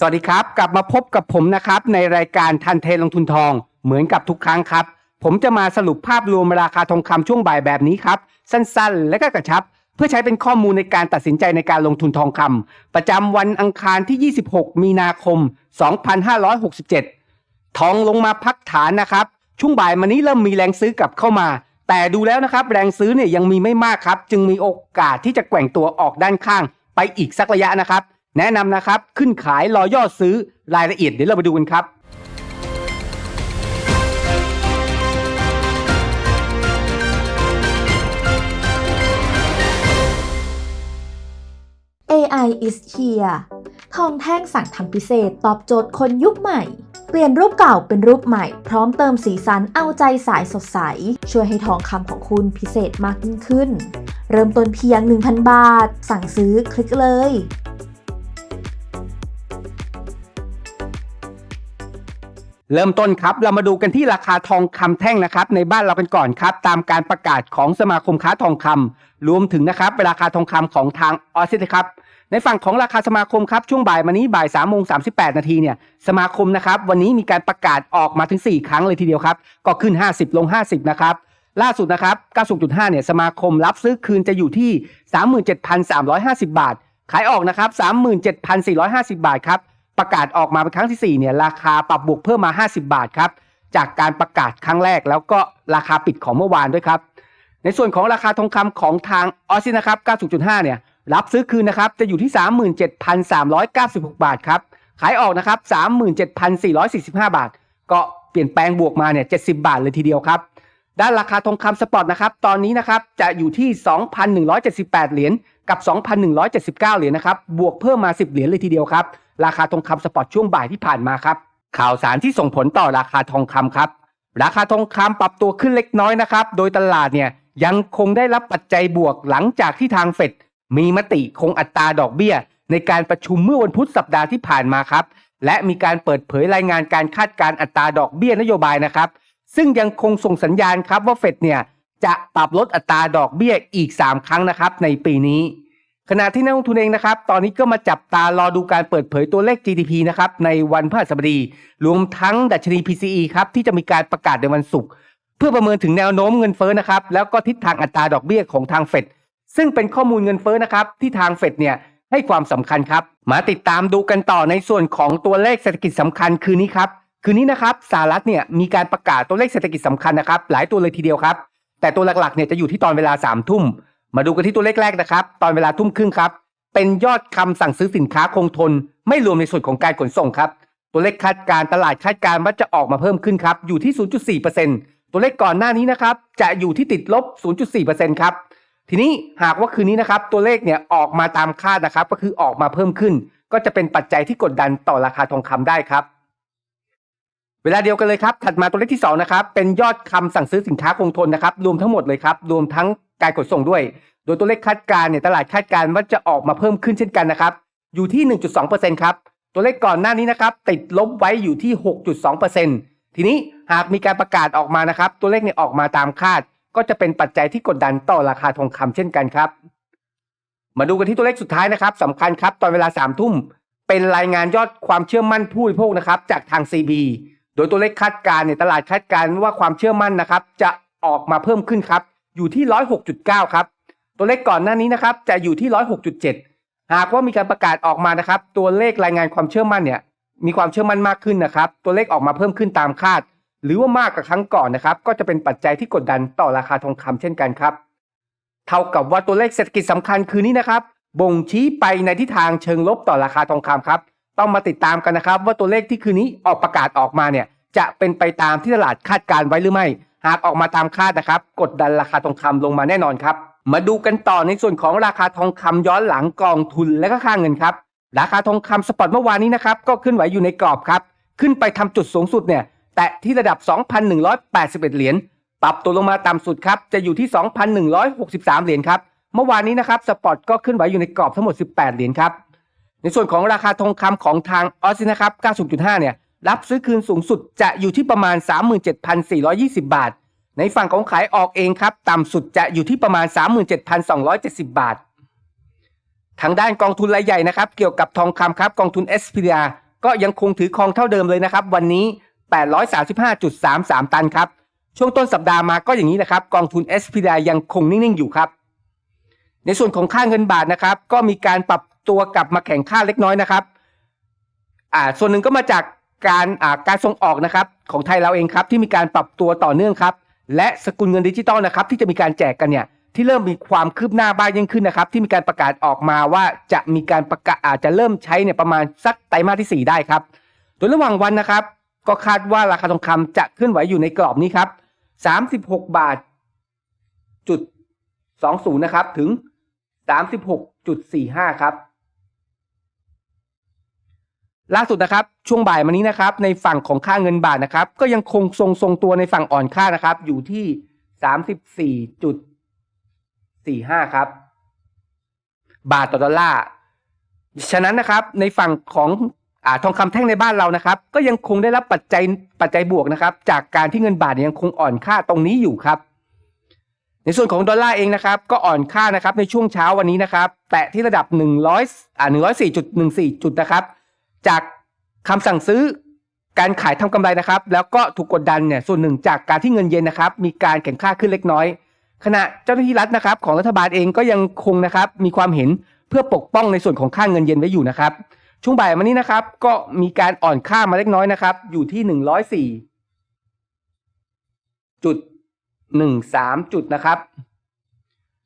สวัสดีครับ กลับมาพบกับผมนะครับในรายการทันเทลงทุนทองเหมือนกับทุกครั้งครับ ผมจะมาสรุปภาพรวมราคาทองคำช่วงบ่ายแบบนี้ครับ สั้นๆ และก็กระชับ เพื่อใช้เป็นข้อมูลในการตัดสินใจในการลงทุนทองคำประจำวันอังคารที่ 26 มีนาคม 2567 ทองลงมาพักฐานนะครับ ช่วงบ่ายมานี้เริ่มมีแรงซื้อกลับเข้ามา แต่ดูแล้วนะครับ แรงซื้อเนี่ยยังมีไม่มากครับ จึงมีโอกาสที่จะแกว่งตัวออกด้านข้างไปอีกสักระยะนะครับ แนะนำนะครับ ขึ้นขายรอย่อซื้อรายละเอียดเดี๋ยวเราไปดูกันครับ AI is here ทองแท่งสั่งทำพิเศษตอบโจทย์คนยุคใหม่ เปลี่ยนรูปเก่าเป็นรูปใหม่ พร้อมเติมสีสันเอาใจสายสดใส ช่วยให้ทองคำของคุณพิเศษมากยิ่งขึ้น เริ่มต้นเพียง 1,000 บาท สั่งซื้อคลิกเลย เริ่มต้นครับเรามาดูกันที่ราคาทองคำแท่งนะครับ ในบ้านเรากันก่อนครับ ตามการประกาศของสมาคมค้าทองคำรวมถึงนะครับราคาทองคำของทางออสเตรเลียครับในฝั่งของราคาสมาคมครับช่วงบ่ายมานี้บ่าย3ามโมงสานาทีเนี่ยสมาคมนะครับวันนี้มีการประกาศออกมาถึง 4 ครั้งเลยทีเดียวครับ ก็ขึ้น 50 ลง 50 นะครับ ล่าสุดนะครับ 90.5 เนี่ยสมาคมรับซื้อคืนจะอยู่ที่ 37,350 บาท ขายออกนะครับ 37,450 บาทครับ ประกาศออกมาเป็นครั้งที่4เนี่ยราคาปรับบวกเพิ่มมา 50 บาทครับจากการประกาศครั้งแรกแล้วก็ราคาปิดของเมื่อวานด้วยครับ ในส่วนของราคาทองคำของทางออสซินะครับ 90.5 เนี่ย รับซื้อคืนนะครับ จะอยู่ที่ 37,396 บาทครับ ขายออกนะครับ 37,445 บาท ก็เปลี่ยนแปลงบวกมาเนี่ย 70 บาทเลยทีเดียวครับ ด้านราคาทองคำสปอร์ตนะครับ ตอนนี้นะครับ จะอยู่ที่ 2,178 เหรียญกับ 2,179 เหรียญนะครับ บวกเพิ่มมา 10 เหรียญเลยทีเดียวครับ ราคาทองคำสปอร์ตช่วงบ่ายที่ผ่านมาครับ ข่าวสารที่ส่งผลต่อราคาทองคำครับ ราคาทองคำปรับตัวขึ้นเล็กน้อยนะครับ โดยตลาดเนี่ยยังคงได้รับปัจจัยบวกหลังจากที่ทางเฟดมีมติคงอัตราดอกเบี้ย ในการประชุมเมื่อวันพุธสัปดาห์ที่ผ่านมาครับ และมีการเปิดเผยรายงานการคาดการอัตราดอกเบี้ยนโยบายนะครับ ซึ่งยังคงส่งสัญญาณครับว่าเฟดเนี่ยจะปรับลดอัตราดอกเบี้ยอีก 3 ครั้งนะครับในปีนี้ ขณะที่นักลงทุนเองนะครับ ตอนนี้ก็มาจับตารอดูการเปิดเผยตัวเลข GDP นะครับในวันพฤหัสบดี รวมทั้งดัชนี PCE ครับที่จะมีการประกาศในวันศุกร์เพื่อประเมินถึงแนวโน้มเงินเฟ้อนะครับแล้วก็ทิศทางอัตราดอกเบี้ยของทางเฟดซึ่งเป็นข้อมูลเงินเฟ้อนะครับที่ทางเฟดเนี่ยให้ความสำคัญครับ มาติดตามดูกันต่อในส่วนของตัวเลขเศรษฐกิจสำคัญคืนนี้ครับคืนนี้นะครับสหรัฐเนี่ยมีการประกาศตัวเลขเศรษฐกิจสำคัญนะครับหลายตัวเลยทีเดียวครับแต่ตัวหลักๆเนี่ยจะอยู่ที่ตอนเวลา3ามทุ่ม มาดูกันที่ตัวเลขแรกนะครับ ตอนเวลาทุ่มครึ่งครับ เป็นยอดคำสั่งซื้อสินค้าคงทน ไม่รวมในส่วนของการขนส่งครับ ตัวเลขคาดการตลาดคาดการณ์ว่าจะออกมาเพิ่มขึ้นครับ อยู่ที่ 0.4%ตัวเลขก่อนหน้านี้นะครับ จะอยู่ที่ติดลบ 0.4%ครับ ทีนี้หากว่าคืนนี้นะครับ ตัวเลขเนี่ยออกมาตามคาดนะครับ ก็คือออกมาเพิ่มขึ้น ก็จะเป็นปัจจัยที่กดดันต่อราคาทองคำได้ครับ เวลาเดียวกันเลยครับ ถัดมาตัวเลขที่2นะครับ เป็นยอดคำสั่งซื้อสินค้าคงทนนะครับ รวมทั้งหมดเลยครับ รวมทั้ง การขนส่งด้วย โดยตัวเลขคาดการณ์เนี่ยตลาดคาดการณ์ว่าจะออกมาเพิ่มขึ้นเช่นกันนะครับ อยู่ที่ 1.2%ครับ ตัวเลขก่อนหน้านี้นะครับติดลบไว้อยู่ที่ 6.2%ทีนี้หากมีการประกาศออกมานะครับ ตัวเลขเนี่ยออกมาตามคาด ก็จะเป็นปัจจัยที่กดดันต่อราคาทองคำเช่นกันครับ มาดูกันที่ตัวเลขสุดท้ายนะครับสำคัญครับตอนเวลา3ามทุ่มเป็นรายงานยอดความเชื่อมั่นผู้บริโภคนะครับจากทาง CB โดยตัวเลขคาดการณ์เนี่ยตลาดคาดการณ์ว่าความเชื่อมั่นนะครับ จะออกมาเพิ่มขึ้นครับ อยู่ที่ 106.9 ครับ ตัวเลขก่อนหน้านี้นะครับจะอยู่ที่ 106.7 หากว่ามีการประกาศออกมานะครับ ตัวเลขรายงานความเชื่อมั่นเนี่ยมีความเชื่อมั่นมากขึ้นนะครับ ตัวเลขออกมาเพิ่มขึ้นตามคาด หรือว่ามากกว่าครั้งก่อนนะครับ ก็จะเป็นปัจจัยที่กดดันต่อราคาทองคำเช่นกันครับ เท่ากับว่าตัวเลขเศรษฐกิจสำคัญคืนนี้นะครับ บ่งชี้ไปในทิศทางเชิงลบต่อราคาทองคำครับ ต้องมาติดตามกันนะครับ ว่าตัวเลขที่คืนนี้ออกประกาศออกมาเนี่ยจะเป็นไปตามที่ตลาดคาดการไว้หรือไม่ หากออกมาตามคาดนะครับ กดดันราคาทองคำลงมาแน่นอนครับ มาดูกันต่อในส่วนของราคาทองคำย้อนหลังกองทุนและก็ค่าเงินครับ ราคาทองคำสปอตเมื่อวานนี้นะครับก็ขึ้นไหวอยู่ในกรอบครับ ขึ้นไปทำจุดสูงสุดเนี่ยแตะที่ระดับ 2,181 เหรียญ ปรับตัวลงมาต่ำสุดครับ จะอยู่ที่ 2,163 เหรียญครับ เมื่อวานนี้นะครับสปอตก็ขึ้นไหวอยู่ในกรอบทั้งหมด 18 เหรียญครับ ในส่วนของราคาทองคำของทางออสซินะครับ 90.5 เนี่ย รับซื้อคืนสูงสุดจะอยู่ที่ประมาณ 37,420 บาท ในฝั่งของขายออกเองครับ ต่ำสุดจะอยู่ที่ประมาณ 37,270 บาท ทางด้านกองทุนรายใหญ่นะครับ เกี่ยวกับทองคำครับ กองทุน s p d r ก็ยังคงถือครองเท่าเดิมเลยนะครับ วันนี้ 835.33 ตันครับ ช่วงต้นสัปดาห์มาก็อย่างนี้นะครับ กองทุน SPDI ยังคงนิ่งๆอยู่ครับ ในส่วนของค่าเงินบาทนะครับ ก็มีการปรับตัวกลับมาแข่งค่าเล็กน้อยนะครับ อ่า ส่วนหนึ่งก็มาจาก การอ่าการส่งออกนะครับของไทยเราเองครับที่มีการปรับตัวต่อเนื่องครับ และสกุลเงินดิจิตอลนะครับที่จะมีการแจกกันเนี่ยที่เริ่มมีความคืบหน้าบ้างยิ่งขึ้นนะครับ ที่มีการประกาศออกมาว่าจะมีการประกาศอาจจะเริ่มใช้เนี่ยประมาณสักไตรมาสที่ 4 ได้ครับ โดยระหว่างวันนะครับ ก็คาดว่าราคาทองคำจะเคลื่อนไหวอยู่ในกรอบนี้ครับ36 บาทจุด20นะครับถึง 36.45 ครับ ล่าสุดนะครับช่วงบ่ายมานี้นะครับในฝั่งของค่าเงินบาทนะครับ ก็ยังคงทรงทรงตัวในฝั่งอ่อนค่านะครับ อยู่ที่34.45ครับ บาทต่อดอลลาร์ฉะนั้นนะครับในฝั่งของอทองคำแท่งในบ้านเรานะครับ ก็ยังคงได้รับปัจจัยปัจจัยบวกนะครับ จากการที่เงินบาทยยังคงอ่อนค่าตรงนี้อยู่ครับ ในส่วนของดอลลาร์เองนะครับ ก็อ่อนค่านะครับในช่วงเช้าวันนี้นะครับ แตะที่ระดับ100อ่า104.14 จุดนะครับ จากคำสั่งซื้อการขายทำกำไรนะครับ แล้วก็ถูกกดดันเนี่ยส่วนหนึ่งจากการที่เงินเยนนะครับ มีการแข่งค่าขึ้นเล็กน้อย ขณะเจ้าหน้าที่รัฐนะครับ ของรัฐบาลเองก็ยังคงนะครับมีความเห็นเพื่อปกป้องในส่วนของค่าเงินเยนไว้อยู่นะครับ ช่วงบ่ายมานี้นะครับ ก็มีการอ่อนค่ามาเล็กน้อยนะครับ อยู่ที่หนึ่งร้อยสี่จุดหนึ่งสามจุดนะครับ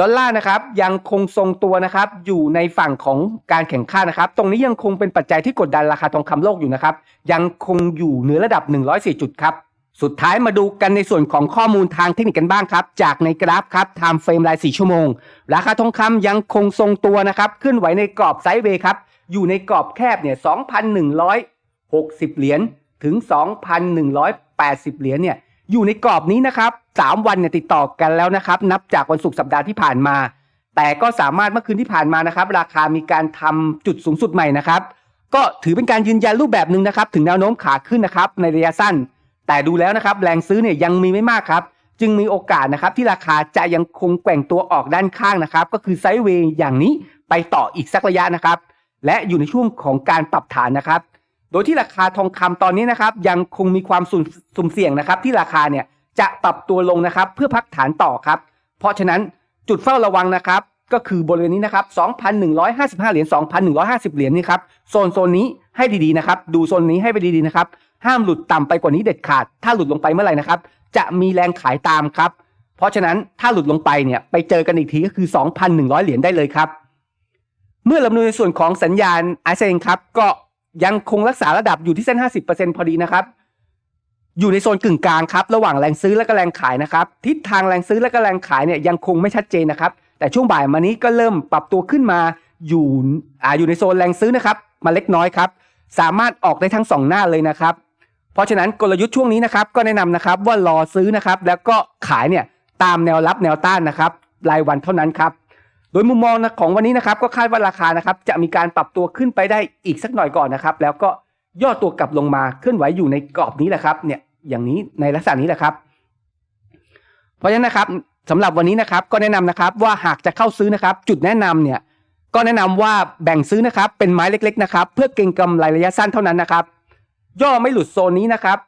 ดอลลาร์นะครับยังคงทรงตัวนะครับอยู่ในฝั่งของการแข่งข้านะครับ ตรงนี้ยังคงเป็นปัจจัยที่กดดันราคาทองคำโลกอยู่นะครับ ยังคงอยู่เหนือระดับ 104 จุดครับ สุดท้ายมาดูกันในส่วนของข้อมูลทางเทคนิคกันบ้างครับ จากในกราฟครับ time frame ราย 4 ชั่วโมง ราคาทองคำยังคงทรงตัวนะครับเคลื่อนไหวในกรอบไซด์เวย์ครับอยู่ในกรอบแคบเนี่ย2,160 เหรียญถึง 2,180 เหรียญเนี่ย อยู่ในกรอบนี้นะครับ 3 วันเนี่ยติดต่อกันแล้วนะครับ นับจากวันศุกร์สัปดาห์ที่ผ่านมา แต่ก็สามารถเมื่อคืนที่ผ่านมานะครับ ราคามีการทำจุดสูงสุดใหม่นะครับ ก็ถือเป็นการยืนยันรูปแบบหนึ่งนะครับ ถึงแนวโน้มขาขึ้นนะครับในระยะสั้น แต่ดูแล้วนะครับ แรงซื้อเนี่ยยังมีไม่มากครับ จึงมีโอกาสนะครับ ที่ราคาจะยังคงแกว่งตัวออกด้านข้างนะครับ ก็คือไซด์เวย์อย่างนี้ไปต่ออีกสักระยะนะครับ และอยู่ในช่วงของการปรับฐานนะครับ โดยที่ราคาทองคำตอนนี้นะครับยังคงมีความสุ่มสุ่มเสี่ยงนะครับ ที่ราคาเนี่ยจะปรับตัวลงนะครับเพื่อพักฐานต่อครับ เพราะฉะนั้นจุดเฝ้าระวังนะครับ ก็คือบริเวณนี้นะครับ 2,155 เหรียญ 2,150 เหรียญนี่ครับ โซนโซนนี้ให้ดีๆนะครับ ดูโซนนี้ให้ไปดีๆนะครับ ห้ามหลุดต่ำไปกว่านี้เด็ดขาด ถ้าหลุดลงไปเมื่อไหร่นะครับ จะมีแรงขายตามครับ เพราะฉะนั้นถ้าหลุดลงไปเนี่ยไปเจอกันอีกทีก็คือ 2,100 เหรียญได้เลยครับ เมื่อลำนูนในส่วนของสัญญาณไอเซนครับ ก็ ยังคงรักษาระดับอยู่ที่เส้น 50%พอดีนะครับอยู่ในโซนกึ่งกลางครับระหว่างแรงซื้อและก็แรงขายนะครับทิศทางแรงซื้อและก็แรงขายเนี่ยยังคงไม่ชัดเจนนะครับ แต่ช่วงบ่ายมานี้ก็เริ่มปรับตัวขึ้นมาอยู่อ่าอยู่ในโซนแรงซื้อนะครับ มาเล็กน้อยครับ สามารถออกได้ทั้งสองหน้าเลยนะครับ เพราะฉะนั้นกลยุทธ์ช่วงนี้นะครับก็แนะนำนะครับว่ารอซื้อนะครับ แล้วก็ขายเนี่ยตามแนวรับแนวต้านนะครับ รายวันเท่านั้นครับ โดยมุมมองนะของวันนี้นะครับก็คาดว่าราคานะครับจะมีการปรับตัวขึ้นไปได้อีกสักหน่อยก่อนนะครับแล้วก็ย่อตัวกลับลงมาเคลื่อนไหวอยู่ในกรอบนี้แหละครับเนี่ยอย่างนี้ในลักษณะนี้แหละครับ เพราะฉะนั้นนะครับสำหรับวันนี้นะครับก็แนะนำนะครับว่าหากจะเข้าซื้อนะครับจุดแนะนำเนี่ยก็แนะนำว่าแบ่งซื้อนะครับเป็นไม้เล็กๆนะครับเพื่อเก็งกำไรระยะสั้นเท่านั้นนะครับ ย่อไม่หลุดโซนนี้นะครับ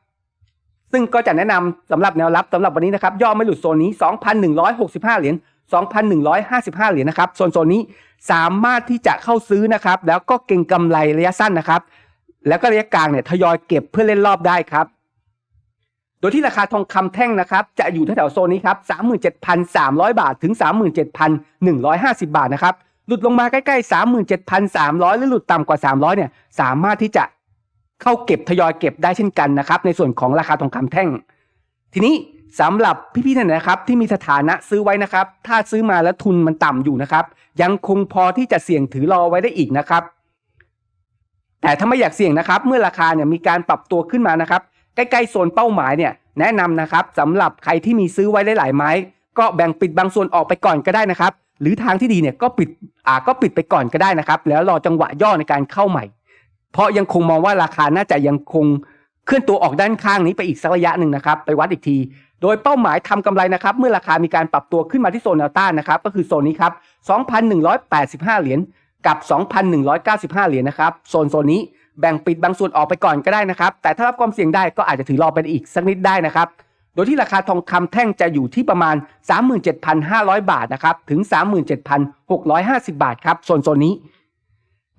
ซึ่งก็จะแนะนำสำหรับแนวรับสำหรับวันนี้นะครับ ย่อไม่หลุดโซนนี้ 2,165 เหรียญ 2,155 เหรียญนะครับโซนโซนนี้สามารถที่จะเข้าซื้อนะครับ แล้วก็เก็งกำไรระยะสั้นนะครับ แล้วก็ระยะกลางเนี่ยทยอยเก็บเพื่อเล่นรอบได้ครับ โดยที่ราคาทองคำแท่งนะครับ จะอยู่แถวโซนนี้ครับ37,300 บาทถึง 37,150 บาทนะครับ หลุดลงมาใกล้ๆ 37,300 หรือหลุดต่ำกว่า 300 เนี่ย สามารถที่จะเข้าเก็บทยอยเก็บได้เช่นกันนะครับ ในส่วนของราคาทองคำแท่ง ทีนี้สำหรับพี่ๆท่านนนะครับที่มีสถานะซื้อไว้นะครับ ถ้าซื้อมาแล้วทุนมันต่ำอยู่นะครับ ยังคงพอที่จะเสี่ยงถือรอไว้ได้อีกนะครับ แต่ถ้าไม่อยากเสี่ยงนะครับ เมื่อราคาเนี่ยมีการปรับตัวขึ้นมานะครับ ใกล้ๆโซนเป้าหมายเนี่ยแนะนำนะครับสำหรับใครที่มีซื้อไว้หลายๆไม้ ก็แบ่งปิดบางส่วนออกไปก่อนก็ได้นะครับ หรือทางที่ดีเนี่ยก็ปิดอ่าก็ปิดไปก่อนก็ได้นะครับ แล้วรอจังหวะย่อในการเข้าใหม่ เพราะยังคงมองว่าราคาน่าจะยังคง เคลื่อนตัวออกด้านข้างนี้ไปอีกสักระยะหนึ่งนะครับ ไปวัดอีกที โดยเป้าหมายทำกำไรนะครับ เมื่อราคามีการปรับตัวขึ้นมาที่โซนแนวต้านนะครับ ก็คือโซนนี้ครับ 2,185 เหรียญกับ 2,195 เหรียญนะครับ โซนโซนนี้แบ่งปิดบางส่วนออกไปก่อนก็ได้นะครับ แต่ถ้ารับความเสี่ยงได้ก็อาจจะถือรอไปอีกสักนิดได้นะครับ โดยที่ราคาทองคำแท่งจะอยู่ที่ประมาณ 37,500 บาทนะครับ ถึง 37,650 บาทครับส่วนโซนนี้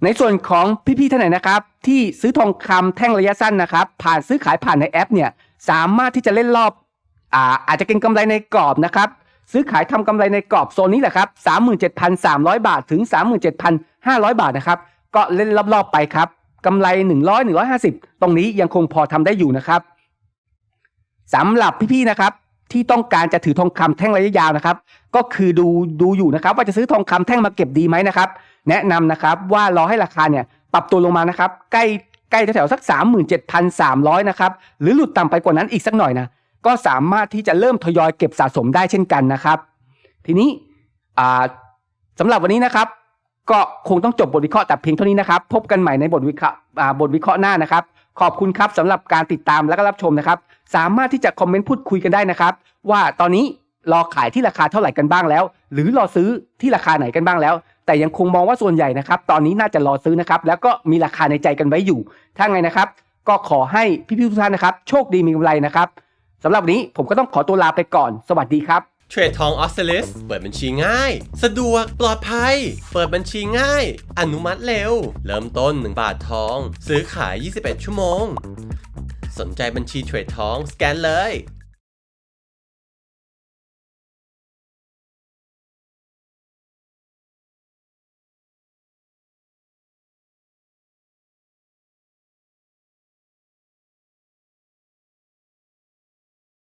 ในส่วนของพี่ๆท่านไหนนะครับ ที่ซื้อทองคำแท่งระยะสั้นนะครับ ผ่านซื้อขายผ่านในแอปเนี่ยสามารถที่จะเล่นรอบอ่าอาจจะเก็งกำไรในกรอบนะครับ ซื้อขายทำกำไรในกรอบโซนนี้แหละครับ37,300บาทถึง37,500บาทนะครับก็เล่นรอบๆไปครับกำไร100 150ตรงนี้ยังคงพอทำได้อยู่นะครับสำหรับพี่ๆนะครับที่ต้องการจะถือทองคำแท่งระยะยาวนะครับ ก็คือดูดูอยู่นะครับ ว่าจะซื้อทองคำแท่งมาเก็บดีไหมนะครับ แนะนำนะครับว่ารอให้ราคาเนี่ยปรับตัวลงมานะครับใกล้ใกล้แถวๆสัก 37,300 นะครับ หรือหลุดต่ำไปกว่านั้นอีกสักหน่อยนะก็สามารถที่จะเริ่มทยอยเก็บสะสมได้เช่นกันนะครับ ทีนี้สำหรับวันนี้นะครับก็คงต้องจบบทวิเคราะห์แต่เพียงเท่านี้นะครับ พบกันใหม่ในบทวิเคราะห์บทวิเคราะห์หน้านะครับ ขอบคุณครับสำหรับการติดตามและก็รับชมนะครับ สามารถที่จะคอมเมนต์พูดคุยกันได้นะครับ ว่าตอนนี้รอขายที่ราคาเท่าไหร่กันบ้างแล้ว หรือรอซื้อที่ราคาไหนกันบ้างแล้ว แต่ยังคงมองว่าส่วนใหญ่นะครับตอนนี้น่าจะรอซื้อนะครับแล้วก็มีราคาในใจกันไว้อยู่ ถ้าไงนะครับก็ขอให้พี่ๆทุกท่านนะครับ โชคดีมีกำไรนะครับสำหรับวันนี้ผมก็ต้องขอตัวลาไปก่อน สวัสดีครับเทรดทองออสเตรลิสเปิดบัญชีง่าย สะดวกปลอดภัย เปิดบัญชีง่าย อนุมัติเร็ว เริ่มต้น 1 บาททอง ซื้อขาย 21 ชั่วโมง สนใจบัญชีเทรดทอง สแกนเลย